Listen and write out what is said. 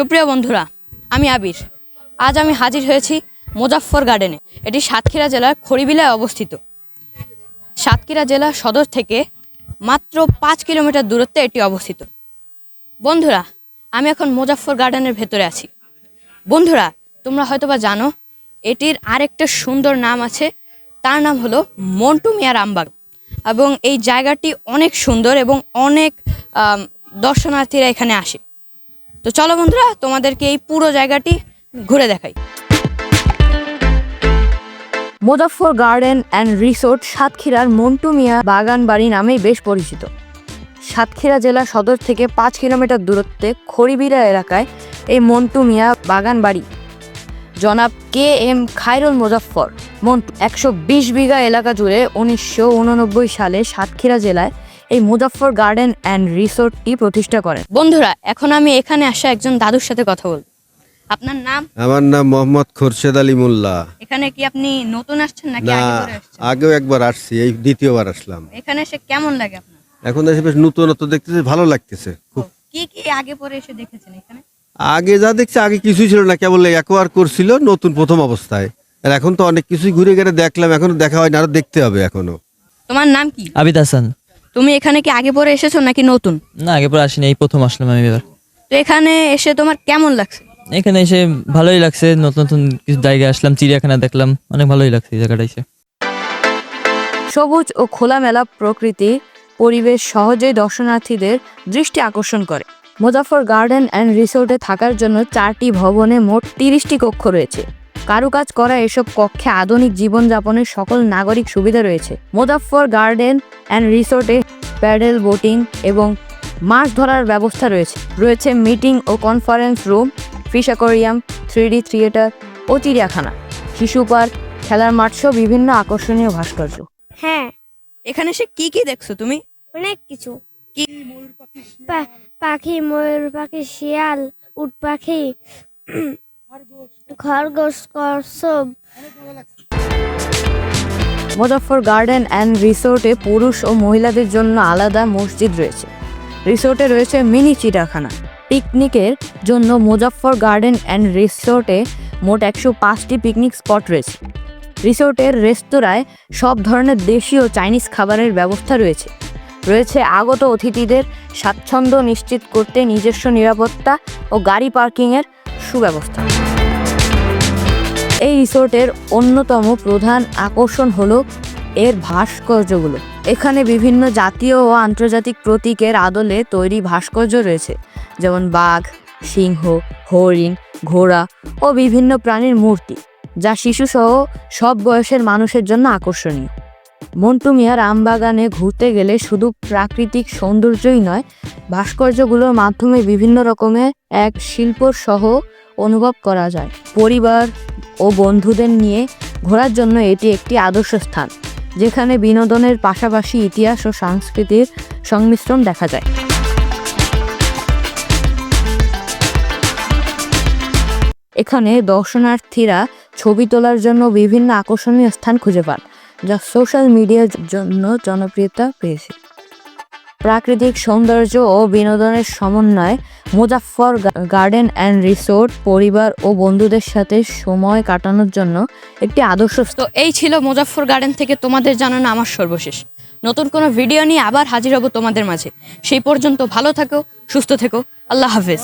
সুপ্রিয় বন্ধুরা, আমি আবির। আজ আমি হাজির হয়েছি মুজাফফর গার্ডেনে। এটি সাতক্ষীরা জেলার খড়িবিলায় অবস্থিত। সাতক্ষীরা জেলা সদর থেকে মাত্র পাঁচ কিলোমিটার দূরত্বে এটি অবস্থিত। বন্ধুরা, আমি এখন মুজাফফর গার্ডেনের ভেতরে আছি। বন্ধুরা, তোমরা হয়তোবা জানো, এটির আরেকটা সুন্দর নাম আছে, তার নাম হলো মন্টু মিয়া রামবাগ এবং এই জায়গাটি অনেক সুন্দর এবং অনেক দর্শনার্থীরা এখানে আসে। তো চলো বন্ধুরা, তোমাদেরকে এই পুরো জায়গাটি ঘুরে দেখাই। মুজাফর গার্ডেন অ্যান্ড রিসোর্ট সাতক্ষীরার মন্টু মিয়া বাগান বাড়ি নামেই বেশ পরিচিত। সাতক্ষীরা জেলা সদর থেকে পাঁচ কিলোমিটার দূরত্বে খড়িবিরা এলাকায় এই মন্টু মিয়া বাগান বাড়ি জনাব কে এম খায়রুল মুজাফফর, মন্টু, একশো বিশ বিঘা এলাকা জুড়ে উনিশশো উননব্বই সালে সাতক্ষীরা জেলায় এই মুজাফফর গার্ডেন অ্যান্ড রিসোর্টটি প্রতিষ্ঠা করেন। বন্ধুরা এখন আমি এখানে আসা একজন দাদুর সাথে কথা বলব। আপনার নাম? আমার নাম মোহাম্মদ খোরশেদ আলী মোল্লা। এখানে কি আপনি নতুন আসছেন নাকি না আগে করে আসছেন? আগেও একবার আসছি এই দ্বিতীয়বার আসলাম। এখানে এসে কেমন লাগে আপনার? এখন এসে বেশ নতুনত্ব দেখতেছে ভালো লাগতেছে খুব। কি কি আগে পরে এসে দেখেছেন এখানে? আগে যা দেখছি আগে কিছুই ছিল না কেবল একবার করছিল নতুন প্রথম অবস্থায়। আর এখন তো অনেক কিছুই ঘুরে গেলে দেখলাম এখনও দেখা হয় না আরও দেখতে হবে এখনও। তোমার নাম কি? আবিদ হাসান। তুমি এখানে কি আগে পরে এসেছ নাকি নতুন? না আগে পরে আসিনি এই প্রথম আসলাম আমি এবার। তো এখানে এসে তোমার কেমন লাগছে? এখানে এসে ভালোই লাগছে নতুন নতুন কিছু জায়গায় আসলাম চিড়িয়াখানা দেখলাম অনেক ভালোই লাগছে এই জায়গাটা এসে। সবুজ ও খোলামেলা প্রকৃতি পরিবেশ সহজেই দর্শনার্থীদের দৃষ্টি আকর্ষণ করে। মুজাফর গার্ডেন অ্যান্ড রিসোর্টে থাকার জন্য চারটি ভবনে মোট তিরিশটি কক্ষ রয়েছে। কারুকাজ করা এসব কক্ষে আধুনিক জীবনযাপনের সকল নাগরিক সুবিধা রয়েছে। মুজাফর গার্ডেন অ্যান্ড রিসোর্টে প্যাডেল বোটিং এবং মাছ ধরার ব্যবস্থা রয়েছে। রয়েছে মিটিং ও conference room fish aquarium three theatre ও চিড়িয়াখানা। শিশু পার্ক খেলার মাঠ সহ বিভিন্ন আকর্ষণীয় ভাস্কর্য। হ্যাঁ। এখানে সে কি কি দেখছ তুমি? অনেক কিছু। কি? পাখি ময়ূর পাখি শিয়াল উট পাখি খরগোশ মুজাফর গার্ডেন অ্যান্ড রিসোর্টে পুরুষ ও মহিলাদের জন্য আলাদা মসজিদ রয়েছে। রিসোর্টে রয়েছে মিনি চিড়িয়াখানা। পিকনিকের জন্য মুজাফর গার্ডেন অ্যান্ড রিসোর্টে মোট একশো পাঁচটি পিকনিক স্পট রয়েছে। রিসোর্টের রেস্তোরাঁয় সব ধরনের দেশি ও চাইনিজ খাবারের ব্যবস্থা রয়েছে। রয়েছে আগত অতিথিদের স্বাচ্ছন্দ্য নিশ্চিত করতে নিজস্ব নিরাপত্তা ও গাড়ি পার্কিংয়ের সুব্যবস্থা। এই রিসোর্টের অন্যতম প্রধান আকর্ষণ হলো এর ভাস্কর্যগুলো। এখানে বিভিন্ন জাতীয় ও আন্তর্জাতিক প্রতীকের আদলে তৈরি ভাস্কর্য রয়েছে, যেমন বাঘ, সিংহ, হরিণ, ঘোড়া ও বিভিন্ন প্রাণীর মূর্তি, যা শিশুসহ সব বয়সের মানুষের জন্য আকর্ষণীয়। মন্টু আমবাগানে ঘুরতে গেলে শুধু প্রাকৃতিক সৌন্দর্যই নয়, ভাস্কর্যগুলোর মাধ্যমে বিভিন্ন রকমের এক শিল্প সহ অনুভব করা যায়। পরিবার ও বন্ধুদের নিয়ে ঘোরার জন্য এটি একটি আদর্শ স্থান, যেখানে বিনোদনের পাশাপাশি ইতিহাস ও সংস্কৃতির সংমিশ্রণ দেখা যায়। এখানে দর্শনার্থীরা ছবি তোলার জন্য বিভিন্ন আকর্ষণীয় স্থান খুঁজে পান, যা সোশ্যাল মিডিয়ার জন্য জনপ্রিয়তা পেয়েছে। প্রাকৃতিক সৌন্দর্য ও বিনোদনের সমন্বয় মুজাফর গার্ডেন অ্যান্ড রিসোর্ট পরিবার ও বন্ধুদের সাথে সময় কাটানোর জন্য একটি আদর্শ তো এই ছিল মুজাফর গার্ডেন থেকে তোমাদের জানানো আমার সর্বশেষ। নতুন কোনো ভিডিও নিয়ে আবার হাজির হব তোমাদের মাঝে। সেই পর্যন্ত ভালো থাকো, সুস্থ থেকো। আল্লাহ হাফেজ।